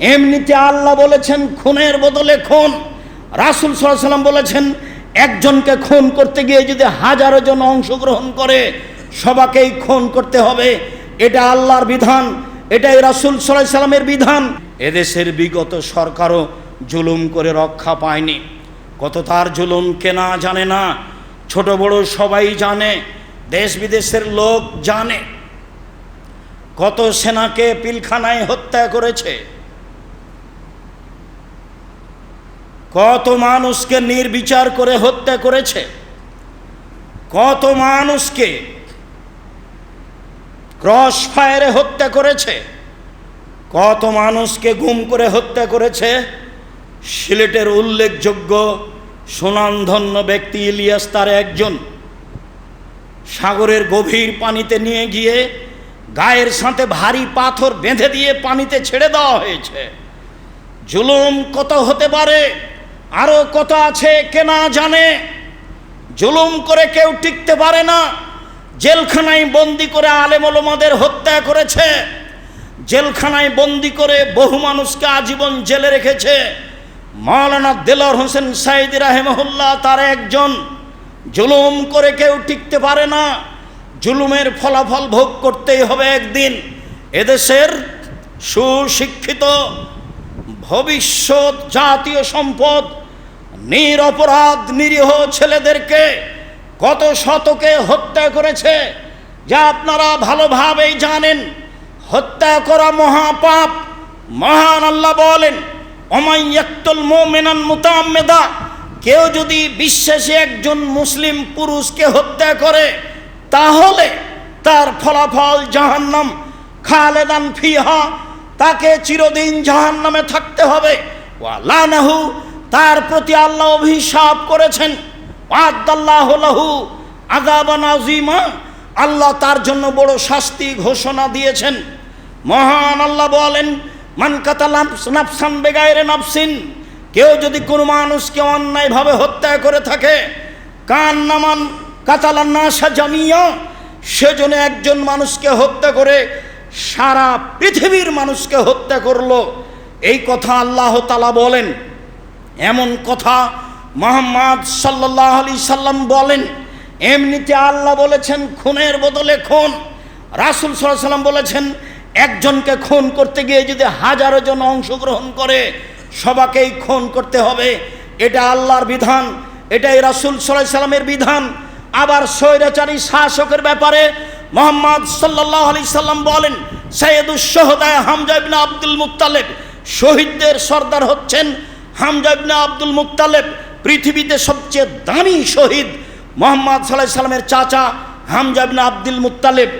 এমনিতে আল্লাহ বলেছেন, খুনের বদলে খুন। রাসুল সাল্লাম বলেছেন, একজনকে খুন করতে গিয়ে যদি হাজারো জন অংশগ্রহণ করে, সবাকেই খুন করতে হবে। এটা আল্লাহর বিধান, এটাই রাসুল সাল্লাহ সাল্লামের বিধান। এদেশের বিগত সরকারও জুলুম করে রক্ষা পায়নি। কত তার জুলুম কেনা জানে না, ছোট বড় সবাই জানে, দেশ বিদেশের লোক জানে। কত সেনাকে পিলখানায় হত্যা করেছে কত মানুষকে নির্বিচার করে হত্যা করেছে? কত মানুষকে ক্রস ফায়ারে হত্যা করেছে? কত মানুষকে গুম করে হত্যা করেছে? সিলেটের উল্লেখযোগ্য সুনামধন্য ব্যক্তি ইলিয়াস তার একজন। সাগরের গভীর পানিতে নিয়ে গিয়ে গায়ের সাথে ভারী পাথর বেঁধে দিয়ে পানিতে ছেড়ে দেওয়া হয়েছে। জুলুম কত হতে পারে? আরও কত আছে কে না জানে? জুলুম করে কেউ টিকতে পারে না। জেলখানায় বন্দি করে আলেমলমাদের হত্যা করেছে। জেলখানায় বন্দি করে বহু মানুষকে আজীবন জেলে রেখেছে। মাওলানা দেলর হোসেন সাইদ রাহেমহুল্লাহ তার একজন। জুলুম করে কেউ টিকতে পারে না। জুলুমের ফলাফল ভোগ করতেই হবে একদিন। এদেশের সুশিক্ষিত ভবিষ্যৎ জাতীয় সম্পদ নিরপরাধ নিরীহ ছেলেদেরকে কত শতকে হত্যা করেছে, যা আপনারা ভালোভাবেই জানেন। হত্যা করা মহাপাপ। মহান আল্লাহ বলেন অমাইয়াক্তুল মোমেনান মুতাম্মেদা কেউ যদি বিশ্বাসী একজন মুসলিম পুরুষকে হত্যা করে, তাহলে তার ফলাফল জাহান্নাম। খালেদান ফিহা, তাকে চিরদিন জাহান্নামে থাকতে হবে। ওয়ালানাহু তার প্রতি আল্লাহ অভিশাপ করেছেন। ওয়াদাল্লাহ লাহু আযাবান আযীমা। আল্লাহ তার জন্য বড় শাস্তি ঘোষণা দিয়েছেন। মহান আল্লাহ বলেন, মান কাতালাম নাফসান কেউ যদি কোনো মানুষকে অন্যায়ভাবে হত্যা করে থাকে, কান নামান কাতালান নাসা জামিয়া সেজন্য একজন মানুষকে হত্যা করে, সারা পৃথিবীর মানুষকে হত্যা করল। এই কথা আল্লাহ তালা বলেন। এমন কথা মোহাম্মদ সাল্লাহ আলি সাল্লাম বলেন। এমনিতে আল্লাহ বলেছেন, খুনের বদলে খুন। রাসুল সাল্লাম বলেছেন, একজনকে খুন করতে গিয়ে যদি হাজারো জন অংশগ্রহণ করে, সবাকেই খুন করতে হবে। এটা আল্লাহর বিধান, এটাই রাসুল সাল্লাহ সাল্লামের বিধান। আবার স্বৈরাচারী শাসকের ব্যাপারে মোহাম্মদ সাল্লাহ আলি সাল্লাম বলেন, সৈয়দুস শহদায় হামজা ইবনে আব্দুল মুত্তালেব শহীদদের সর্দার হচ্ছেন হামজা ইবনে আব্দুল মুক্তালেব পৃথিবীতে সবচেয়ে দামি শহীদ মোহাম্মদ সাল্লাহ সাল্লামের চাচা হামজা ইবনে আব্দুল মুত্তালেব।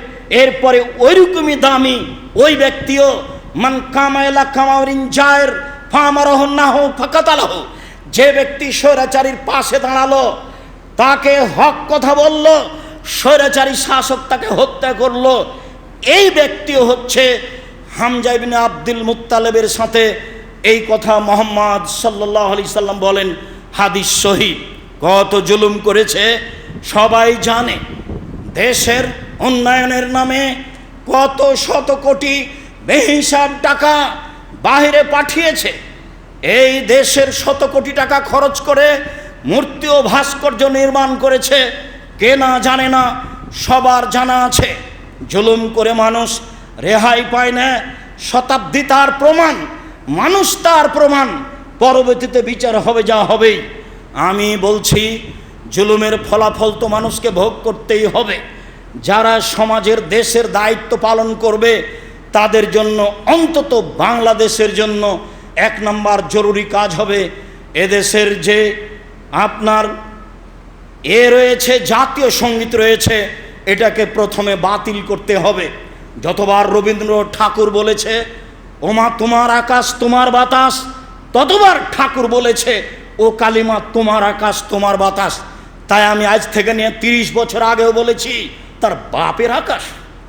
এরপরে ওইরকমই দামি ওই ব্যক্তিও মান কামায়লা কামাউরিন জায়ের ফামারহ নাহ ফাকাতালাহ। যে ব্যক্তি স্বৈরাচারীর পাশে দাঁড়াল, তাকে হক কথা বলল, স্বৈরাচারী শাসক তাকে হত্যা করল। এই ব্যক্তিও হচ্ছে হামজা ইবনে আব্দুল মুত্তালেবের সাথে এই কথা মোহাম্মদ সাল্লাহ আলি সাল্লাম বলেন, হাদিস শহীদ। কত জুলুম করেছে, সবাই জানে। দেশের উন্নয়নের নামে কত শত কোটি বেহিসাব টাকা বাহিরে পাঠিয়েছে। এই দেশের শত কোটি টাকা খরচ করে মূর্তি ও ভাস্কর্য নির্মাণ করেছে, কে না জানে না, সবার জানা আছে। জুলুম করে মানুষ রেহাই পায় না, শতাব্দী তার প্রমাণ। মানুষ তার প্রমাণ। পরবর্তীতে বিচার হবে, যা হবেই আমি বলছি, জুলুমের ফলাফল তো মানুষকে ভোগ করতেই হবে। যারা সমাজের, দেশের দায়িত্ব পালন করবে, তাদের জন্য, অন্তত বাংলাদেশের জন্য এক নম্বর জরুরি কাজ হবে এদেশের যে আপনার এ রয়েছে, জাতীয় সংগীত রয়েছে, এটাকে প্রথমে বাতিল করতে হবে। যতবার রবীন্দ্র ঠাকুর বলেছে ওমা, তোমার আকাশ, তোমার বাতাস। ততবার ঠাকুর বলেছে, ও কালিমা, তোমার আকাশ, তোমার বাতাস। তাই আমি আজ থেকে নিয়ে তিরিশ বছর আগেও বলেছি, তার বাপের আকাশ,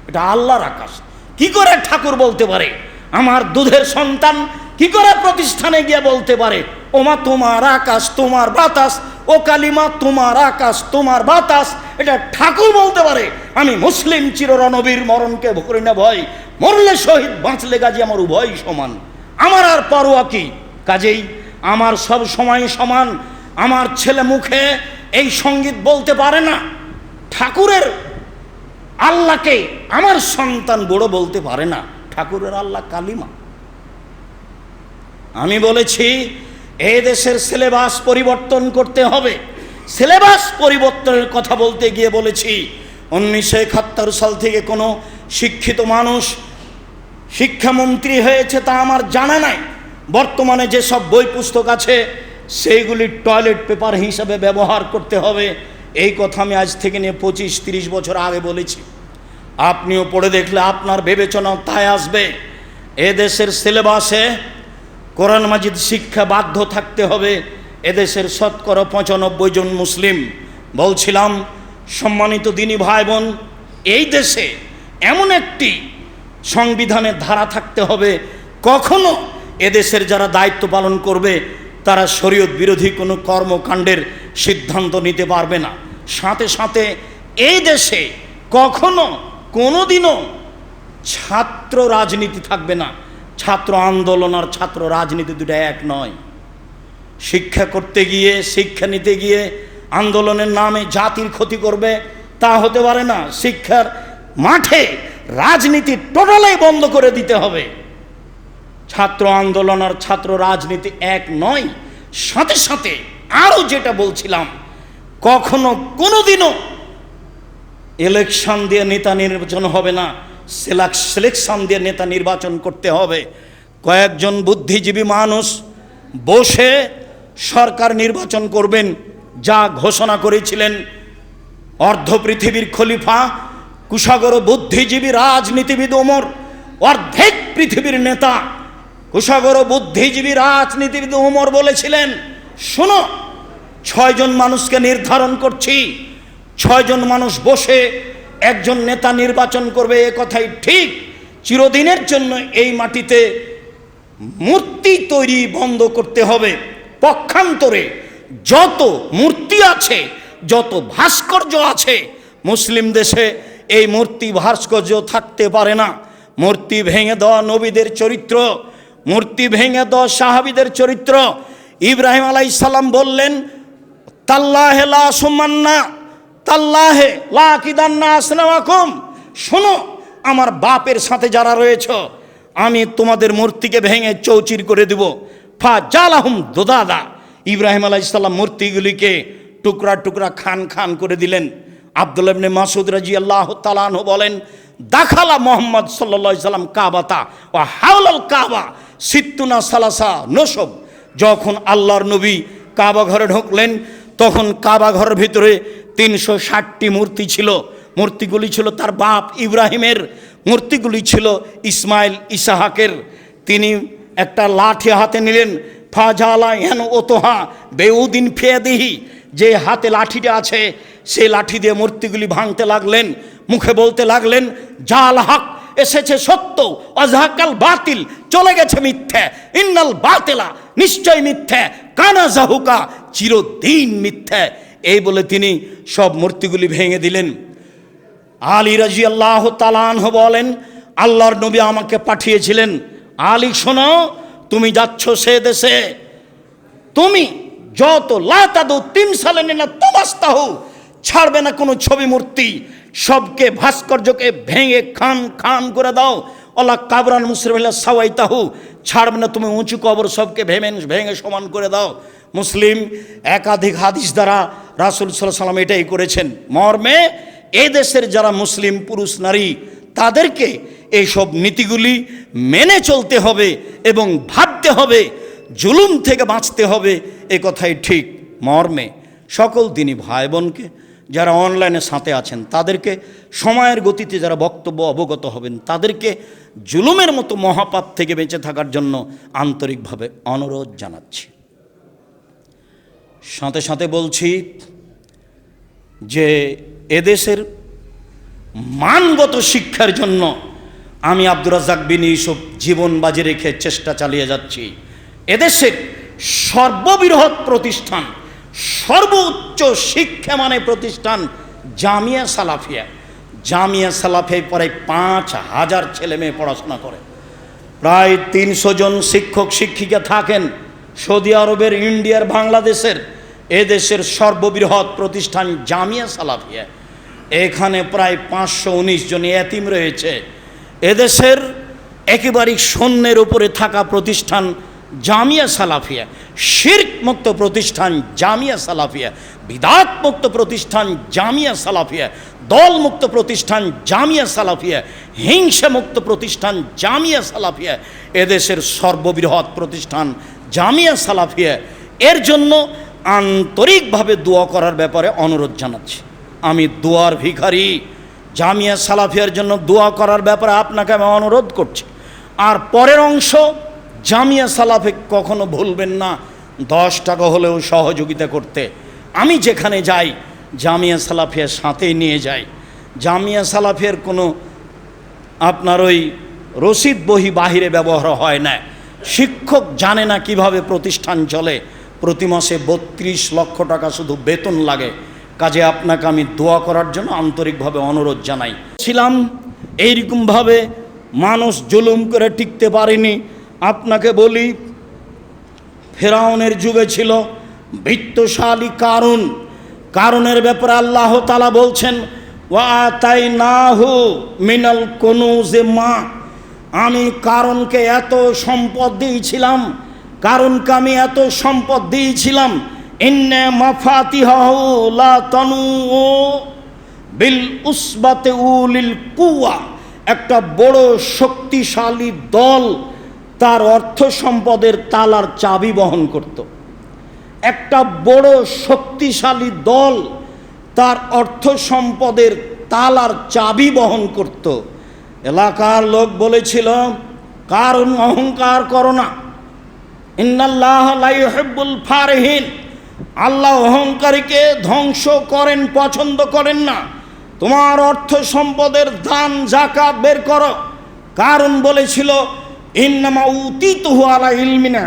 এটা আল্লাহর আকাশ। কি করে ঠাকুর বলতে পারে? আমার দুধের সন্তান কি করে প্রতিষ্ঠানে গিয়ে বলতে পারে? ওমা তোমার আকাশ, তোমার বাতাস, ও কালিমা, তোমার আকাশ, তোমার বাতাস। এটা ঠাকুর বলতে পারে। আমি মুসলিম চিররণবীর মরণকে করি না ভয় মরলে শহীদ, বাঁচলে গাজী আমার উভয় সমান। আমার আর পরোয়া কি? কাজেই আমার সব সময় সমান। আমার ছেলে মুখে এই সংগীত বলতে পারে না। ঠাকুরের আল্লাহকে আমার সন্তান বড় বলতে পারে না। ঠাকুরের আল্লাহ কালিমা। আমি বলেছি এ দেশের সিলেবাস পরিবর্তন করতে হবে। সিলেবাস পরিবর্তনের কথা বলতে গিয়ে বলেছি, উনিশশো একাত্তর সাল থেকে কোনো শিক্ষিত মানুষ শিক্ষামন্ত্রী হয়েছে তা আমার জানা নাই। বর্তমানে যেসব বই পুস্তক আছে, সেইগুলি টয়লেট পেপার হিসাবে ব্যবহার করতে হবে। এই কথা আমি আজ থেকে নিয়ে পঁচিশ, তিরিশ বছর আগে বলেছি। আপনিও পড়ে দেখলে আপনার বিবেচনা তাই আসবে। এদেশের সিলেবাসে কোরআন মাজিদ শিক্ষা বাধ্য থাকতে হবে। এদেশের শতকরা পঁচানব্বই জন মুসলিম। বলছিলাম, সম্মানিত দিনী ভাই বোন এই দেশে এমন একটি সংবিধানের ধারা থাকতে হবে। কখনো এদেশের যারা দায়িত্ব পালন করবে, তারা শরীয়ত বিরোধী কোনো কর্মকাণ্ডের সিদ্ধান্ত নিতে পারবে না। সাথে সাথে এই দেশে কখনো কোনোদিনও ছাত্র রাজনীতি থাকবে না। ছাত্র আন্দোলন আর ছাত্র রাজনীতি দুটা এক নয়। শিক্ষা করতে গিয়ে, শিক্ষা নিতে গিয়ে আন্দোলনের নামে জাতির ক্ষতি করবে, তা হতে পারে না। শিক্ষার মাঠে রাজনীতি টোটালাই বন্ধ করে দিতে হবে। ছাত্র আন্দোলন আর ছাত্র রাজনীতি এক নয়। সাথে সাথে আরও যেটা বলছিলাম, কখনো কোনোদিনও ইলেকশন দিয়ে নেতা নির্বাচন হবে না। সিলেকশন দিয়ে নেতা নির্বাচন করতে হবে। কয়েকজন বুদ্ধিজীবী মানুষ বসে সরকার নির্বাচন করবেন, যা ঘোষণা করেছিলেন অর্ধ পৃথিবীর খলিফা, কুশাগর বুদ্ধিজীবী রাজনীতিবিদ ওমর, অর্ধেক পৃথিবীর নেতা, কুশাগর বুদ্ধিজীবী রাজনীতিবিদ ওমর বলেছিলেন, শোনো, ছয়জন মানুষকে নির্ধারণ করছি, ছয়জন মানুষ বসে একজন নেতা নির্বাচন করবে, এ কথাই ঠিক। চিরদিনের জন্য এই মাটিতে মূর্তি তৈরি বন্ধ করতে হবে। পক্ষান্তরে যত মূর্তি আছে, যত ভাস্কর্য আছে, মুসলিম দেশে এই মূর্তি ভাস্কর্য থাকতে পারে না। মূর্তি ভেঙে দেওয়া নবীদের চরিত্র, মূর্তি ভেঙে দেওয়া সাহাবিদের চরিত্র। ইব্রাহিম আলাইসাল্লাম বললেন, তাল্লাহে সুমান্না। তাল্লাহে লা কিদান্না আসলামাকুম শোনো, আমার বাপের সাথে যারা রয়েছ, আমি তোমাদের মূর্তিকে ভেঙে চৌচির করে দেব। ফা জালাহুম দোদাদা। ইব্রাহিম আলাইসাল্লাম মূর্তিগুলিকে টুকরা টুকরা খান খান করে দিলেন। আব্দুল ইবনে মাসুদ রাজি আল্লাহ তালান বলেন, দাখালা মোহাম্মদ সাল্লা সাল্লাম কাবাতা ও হাওলাল কাবা সিত্তুনা সালাসা নসব। যখন আল্লাহর নবী কাবা ঘরে ঢুকলেন, তখন কাবা ঘরের ভিতরে তিনশো ষাটটি মূর্তি ছিল। মূর্তিগুলি ছিল তার বাপ ইব্রাহিমের। মূর্তিগুলি ছিল ইসমাইল ইসাহাকের। তিনি একটা লাঠি হাতে নিলেন, ফাজালা হেন ওতোহা বেউদিন ফেয়াদিহি। যে হাতে লাঠিটা আছে, সেই লাঠি দিয়ে মূর্তিগুলি ভাঙতে লাগলেন, মুখে বলতে লাগলেন, জাল হক, এসেছে সত্য, অজাহাকাল বাতিল, চলে গেছে মিথ্যে, ইন্নাল বাতেলা, নিশ্চয় মিথ্যে, কানা জাহুকা, চিরদিন মিথ্যে। এই বলে তিনি সব মূর্তিগুলি ভেঙে দিলেন। আলী রাজি আল্লাহ তালানহ বলেন, আল্লাহর নবী আমাকে পাঠিয়েছিলেন। আলী, শোনো, তুমি যাচ্ছ সে দেশে। তুমি যত লাতাদু তিন সালে না তমাস্তাহ, ছাড়বে না কোনো ছবি মূর্তি। সবকে ভাস্কর্যকে ভেঙে খান খান করে দাও। অলা কাবরান মুসলিম সাওয়াই তাহু ছাড়বে না তুমি উঁচু কবর সবকে ভেঙে ভেঙে সমান করে দাও। মুসলিম একাধিক হাদিস দ্বারা রাসুল সাল্লাহ সাল্লাম এটাই করেছেন। মর্মে এ দেশের যারা মুসলিম, পুরুষ, নারী, তাদেরকে এইসব নীতিগুলি মেনে চলতে হবে এবং ভাবতে হবে, জুলুম থেকে বাঁচতে হবে, এ কথাই ঠিক। মর্মে সকল দিনই ভাই বোনকে যারা অনলাইনে সাথে আছেন, তাদেরকে সময়ের গতিতে যারা বক্তব্য অবগত হবেন, তাদেরকে জুলুমের মতো মহাপাপ থেকে বেঁচে থাকার জন্য আন্তরিকভাবে অনুরোধ জানাচ্ছি। সাথে সাথে বলছি যে এদেশের মানগত শিক্ষার জন্য আমি আব্দুর রাজাক বিন ইউসুফ জীবন বাজি রেখে চেষ্টা চালিয়ে যাচ্ছি। এদেশের সর্ববৃহৎ প্রতিষ্ঠান, সর্বোচ্চ শিক্ষা মানে প্রতিষ্ঠান জামিয়া সালাফিয়া। জামিয়া সালাফিয়ায় পরে পাঁচ হাজার ছেলে মেয়ে পড়াশোনা করে। প্রায় তিনশো জন শিক্ষক, শিক্ষিকা থাকেন। সৌদি আরবের, ইন্ডিয়ার, বাংলাদেশের এদেশের সর্ববৃহৎ প্রতিষ্ঠান জামিয়া সালাফিয়া। এখানে প্রায় পাঁচশো উনিশ জন এতিম রয়েছে। এদেশের একেবারেই শূন্যের উপরে থাকা প্রতিষ্ঠান জামিয়া সালাফিয়া। শির্ক মুক্ত প্রতিষ্ঠান জামিয়া সালাফিয়া, বিদাত মুক্ত প্রতিষ্ঠান জামিয়া সালাফিয়া, দল মুক্ত প্রতিষ্ঠান জামিয়া সালাফিয়া, হিংসা মুক্ত প্রতিষ্ঠান জামিয়া সালাফিয়া, এদেশের সর্ববৃহৎ প্রতিষ্ঠান জামিয়া সালাফিয়া। এর জন্য আন্তরিকভাবে দোয়া করার ব্যাপারে অনুরোধ জানাচ্ছি। আমি দোয়ার ভিখারি, জামিয়া সালাফিয়ার জন্য দোয়া করার ব্যাপারে আপনাকে আমি অনুরোধ করছি। আর পরের অংশ জামিয়া সালাফে কখনো ভুলবেন না। দশ টাকা হলেও সহযোগিতা করতে। আমি যেখানে যাই, জামিয়া সালাফিয়ার সাথেই নিয়ে যাই। জামিয়া সালাফিয়ার কোনো আপনার ওই রসিদ বহি বাহিরে ব্যবহার হয় না। শিক্ষক জানে না কীভাবে প্রতিষ্ঠান চলে। প্রতি মাসে বত্রিশ লক্ষ টাকা শুধু বেতন লাগে। কাজে আপনাকে আমি দোয়া করার জন্য আন্তরিকভাবে অনুরোধ জানাই। ছিলাম, এইরকমভাবে মানুষ জুলুম করে টিকতে পারেনি। আপনাকে বলি, ফেরাউনের যুগে ছিল বৃত্তশালী কারণ কারণের ব্যাপারে আল্লাহ তালা বলছেন ওয়া তাই না হু মিনাল কোনো যে মা। আমি কারণকে এত সম্পদ দিয়েছিলাম কারণকে আমি এত সম্পদ দিয়েছিলাম, ইন্নে মাফাতিহাহু লা তনু বিল উসবাতে উলিল কুয়া। একটা বড় শক্তিশালী দল তার অর্থ সম্পদের তালার চাবি বহন করত। একটা বড় শক্তিশালী দল তার অর্থ সম্পদের তালার চাবি বহন করত। এলাকার লোক বলেছিল, কারণ অহংকার করো না। ইন্নাল্লাহ লাইহিব্বুল ফারহিন। আল্লাহ অহংকারীকে ধ্বংস করেন, পছন্দ করেন না। তোমার অর্থ সম্পদের দান, জাকাত বের করো। কারণ বলেছিল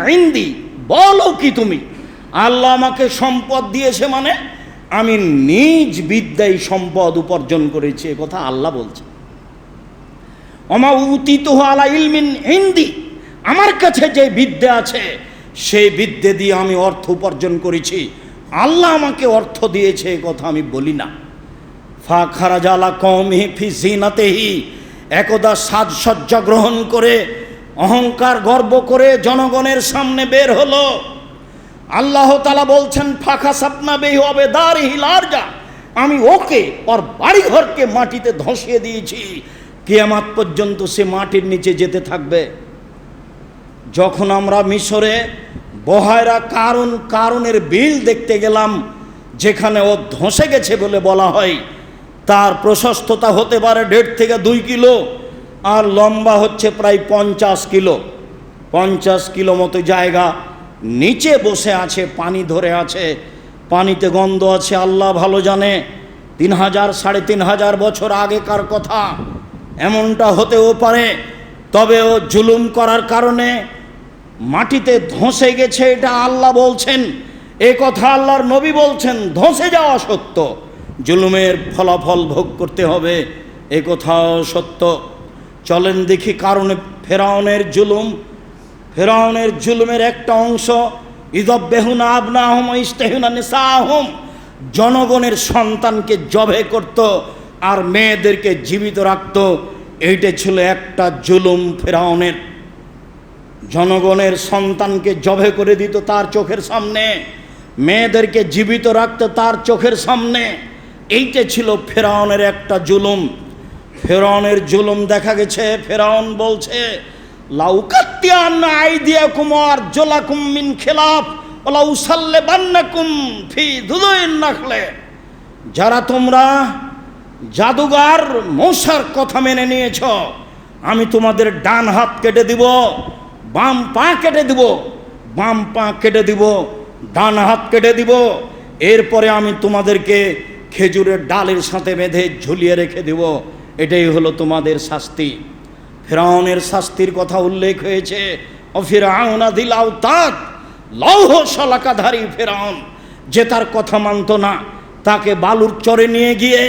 ইন্দি। বলো কি তুমি? আল্লাহ আমাকে সম্পদ দিয়েছে মানে আমি নিজ বিদ্যায় সম্পদ উপার্জন করেছি কথা আল্লাহ বলছে। অমা উতিত আলা ইলমিন হিন্দি আমার কাছে যে বিদ্যা আছে, সেই বিদ্যে দিয়ে আমি অর্থ উপার্জন করেছি। আল্লাহ আমাকে অর্থ দিয়েছে, এ কথা আমি বলি না। ফা খারাজালা কম ফি জিনাতেহি। একদা সাজসজ্জা গ্রহণ করে অহংকার গর্ব করে জনগণের সামনে বের হলো। আল্লাহ তালা বলছেন, ফাঁকা সাপনা বেহি হবে দার হিলার যা আমি ওকে ওর বাড়িঘরকে মাটিতে ধসিয়ে দিয়েছি। কেয়ামাত পর্যন্ত সে মাটির নিচে যেতে থাকবে। যখন আমরা মিশরে বহায়রা কারণ কারণের বিল দেখতে গেলাম, যেখানে ও ধসে গেছে বলে বলা হয়, তার প্রশস্ততা হতে পারে দেড় থেকে দুই কিলো। আর লম্বা হচ্ছে প্রায় পঞ্চাশ কিলো। পঞ্চাশ কিলো মতো জায়গা। নিচে বসে আছে, পানি ধরে আছে। পানিতে গন্ধ আছে, আল্লাহ ভালো জানে। তিন হাজার, সাড়ে তিন হাজার বছর আগেকার কথা। এমনটা হতেও পারে তবে ও জুলুম করার কারণে মাটিতে ধসে গেছে এটা আল্লাহ বলছেন। এ কথা আল্লাহর নবী বলছেন, ধসে যাওয়া সত্য। জুলুমের ফলাফল ভোগ করতে হবে, এ কথাও সত্য। চলেন দেখি কারণে ফেরাউনের জুলুম। ফেরাউনের জুলুমের একটা অংশ ইদব্বেহুনা আবনা আহম ইস্তেহুনা নিসা আহম জনগণের সন্তানকে জবে করত আর মেয়েদেরকে জীবিত রাখত। এইটা ছিল একটা জুলুম ফেরাউনের। জনগণের সন্তানকে জবে করে দিত তার চোখের সামনে। মেয়েদেরকে জীবিত রাখত তার চোখের সামনে। এইটা ছিল ফেরাউনের একটা জুলুম। ফেরাউনের জুলুম দেখা গেছে, ফেরাউন বলছে লাউকাত্তিয়ান আইদিয়া কুমার জোলাকুম মিন খেলাফ ওলাউ সাল্লে বান্নাকুম ফি দুদইন নাখলে। যারা তোমরা জাদুগার মশার কথা মেনে নিয়েছ, আমি তোমাদের ডান হাত কেটে দিব, বাম পা কেটে দিব, বাম পা কেটে দিব, ডান হাত কেটে দিব। এরপরে আমি তোমাদেরকে খেজুরের ডালের সাথে বেঁধে ঝুলিয়ে রেখে দেব। এটাই হলো তোমাদের শাস্তি। ফেরাউনের শাস্তির কথা উল্লেখ হয়েছে ও ফেরাউনা দিলাও তাক, লৌহ শলাকাধারী ফেরাউন, যে তার কথা মানত না, তাকে বালুর চরে নিয়ে গিয়ে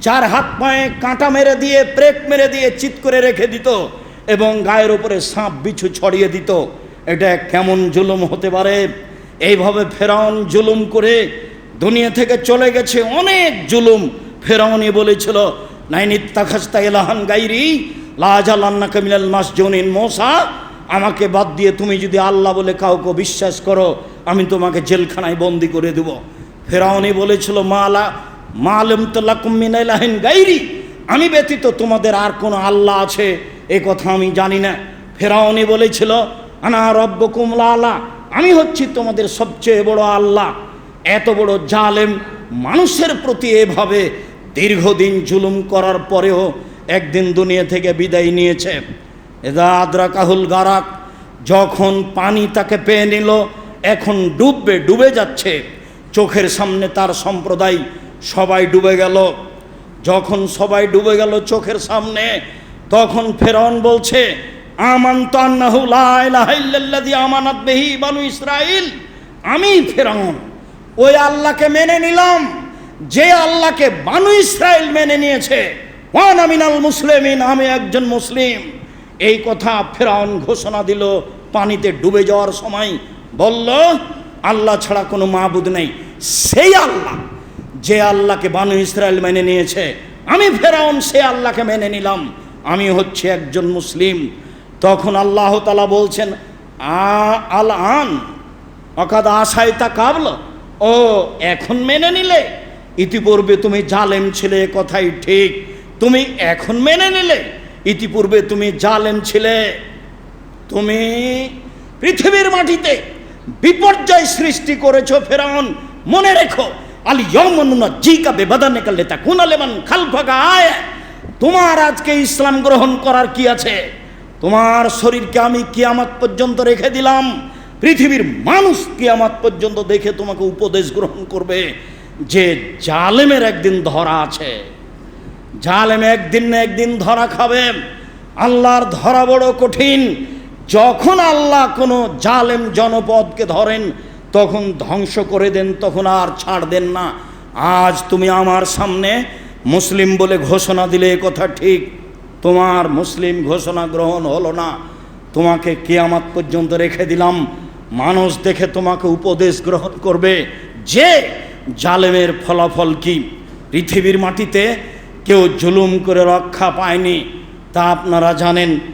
চার হাত পায়ে কাঁটা মেরে দিয়ে প্রেক মেরে দিয়ে চিৎ করে রেখে দিত এবং গায়ের উপরে সাপ, বিছু ছড়িয়ে দিত। এটা কেমন জুলুম হতে পারে? এইভাবে ফেরাউন জুলুম করে দুনিয়া থেকে চলে গেছে। অনেক জুলুম ফেরাউনই বলেছিল এলাহান গাইরি আমাকে বাদ দিয়ে তুমি যদি আল্লাহ বলে কাউকে বিশ্বাস করো, আমি তোমাকে জেলখানায় বন্দি করে দেব। ফেরাউনি বলেছিল, মালা, মালম তোল্লাকুমিনাইলাহিন গাইরি আমি ব্যতীত তোমাদের আর কোনো আল্লাহ আছে, এ কথা আমি জানি না। ফেরাউনি বলেছিল, আনা রব্ব কুমলা আল্লাহ আমি হচ্ছি তোমাদের সবচেয়ে বড় আল্লাহ। এত বড় জালেম মানুষের প্রতি এভাবে দীর্ঘদিন জুলুম করার পরেও একদিন দুনিয়া থেকে বিদায় নিয়েছে। এদা আদ্রা কাহুল গারাক, যখন পানি তাকে পেয়ে নিল, এখন ডুববে, ডুবে যাচ্ছে। চোখের সামনে তার সম্প্রদায় সবাই ডুবে গেল। যখন সবাই ডুবে গেল চোখের সামনে, তখন ফেরন বলছে বানু ইসরাইল আমি ফেরাউন, ওই আল্লাহকে মেনে নিলাম। যে আল্লাহকে বানু ইসরাইল মেনে নিয়েছে, ওয়ান আমিনাল মুসলিমিন আমি একজন মুসলিম। এই কথা ফেরাউন ঘোষণা দিল, পানিতে ডুবে যাওয়ার সময়। বলল, আল্লাহ ছাড়া কোনো মাহবুদ নেই। সেই আল্লাহ যে আল্লাহকে বানু ইসরায়েল মেনে নিয়েছে, আমি ফেরাউন সে আল্লাহকে মেনে নিলাম। আমি হচ্ছে একজন মুসলিম। তখন আল্লাহ তালা বলছেন আল আন অকাদ আশায় তা কাবল, ও, এখন মেনে নিলে? ইতিপূর্বে তুমি জালেম ছিলে কথাই ঠিক। তুমি এখন মেনে নিলে, ইতিপূর্বে তুমি জালেম ছিলে। তুমি পৃথিবীর মাটিতে বিপর্যয় সৃষ্টি করেছ, ফেরাউন। মনে রেখো, আলি ইয়মনুনা জিকা বেবাদানে কালে তা কুনালেমান খালফাকা আয়। তোমার আজকে ইসলাম গ্রহণ করার কি আছে? তোমার শরীরকে আমি কিয়ামত পর্যন্ত রেখে দিলাম। পৃথিবীর মানুষ কিয়ামত পর্যন্ত দেখে তোমাকে উপদেশ গ্রহণ করবে। যে জালেমের একদিন ধরা আছে, জালেম একদিন না একদিন ধরা খাবে। আল্লাহর ধরা বড় কঠিন। যখন আল্লাহ কোনো জালেম জনপদকে ধরেন, তখন ধ্বংস করে দেন, তখন আর ছাড় দেন না। আজ তুমি আমার সামনে মুসলিম বলে ঘোষণা দিলে এ কথা ঠিক। তোমার মুসলিম ঘোষণা গ্রহণ হলো না। তোমাকে কেয়ামাত পর্যন্ত রেখে দিলাম। মানুষ দেখে তোমাকে উপদেশ গ্রহণ করবে। যে জালেমের ফলাফল কি? পৃথিবীর মাটিতে কেউ জুলুম করে রক্ষা পায়নি। তা আপনারা জানেন।